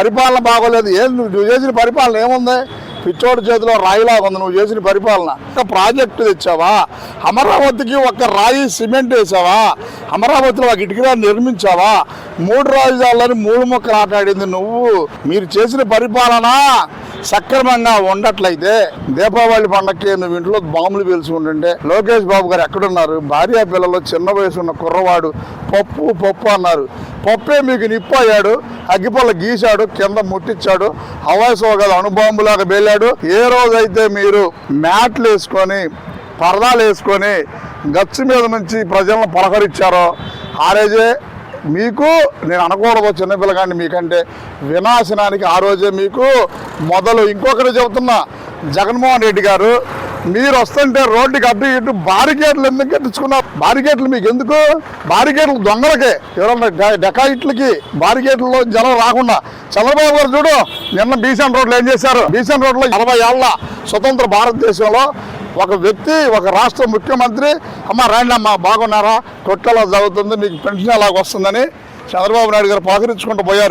పరిపాలన బాగోలేదు. ఏం నువ్వు నువ్వు చేసిన పరిపాలన ఏముంది? పిచ్చోడి చేతిలో రాయిలా ఉంది నువ్వు చేసిన పరిపాలన. ఒక ప్రాజెక్టు తెచ్చావా? అమరావతికి ఒక రాయి సిమెంట్ వేసావా? అమరావతిలో ఒక ఇటుకరా నిర్మించావా? మూడు రాజధానులని మూడు మొక్కలు ఆటాడింది నువ్వు. మీరు చేసిన పరిపాలన సక్రమంగా ఉండట్లయితే దీపావళి పండక్కి నువ్వు ఇంట్లో బాంబులు పేల్చుకుంటుంటే లోకేష్ బాబు గారు ఎక్కడున్నారు? భార్య పిల్లలు చిన్న వయసు ఉన్న కుర్రవాడు పప్పు పప్పు అన్నారు. పప్పే మీకు నిప్పు అయ్యాడు అగ్గిపొల్ల గీశాడు కింద ముట్టించాడు హవాయిసోగల అణుబాంబులాగా వెళ్ళాడు ఏ రోజైతే మీరు మ్యాట్లు వేసుకొని పరదాలు వేసుకొని గచ్చు మీద నుంచి ప్రజలను పలకరించారో ఆ రోజే మీకు నేను అనకూడదు చిన్నపిల్లగాండి మీకంటే వినాశనానికి ఆ రోజే మీకు మొదలు. ఇంకొకటి చెబుతున్నా జగన్మోహన్ రెడ్డి గారు మీరు వస్తుంటే రోడ్డుకి అడ్డు ఇటు బారికేట్లు ఎందుకు కట్టించుకున్నా బారికేట్లు మీకు ఎందుకు? బారికేట్లు దొంగలకే. ఎవరన్నా డెకాయిట్లకి బారికేట్లలో జనం రాకుండా. చంద్రబాబు గారు చూడు నిన్న బీసెన్ రోడ్లు ఏం చేశారు? బీసెన్ రోడ్లో అరవై ఏళ్ళ స్వతంత్ర భారతదేశంలో ఒక వ్యక్తి ఒక రాష్ట్ర ముఖ్యమంత్రి అమ్మ రండి అమ్మ బాగున్నారా? కొట్టెలా జరుగుతుంది మీకు పెన్షన్ ఎలాగ వస్తుందని చంద్రబాబు నాయుడు గారు పలకరించుకుంటూ పోయారు.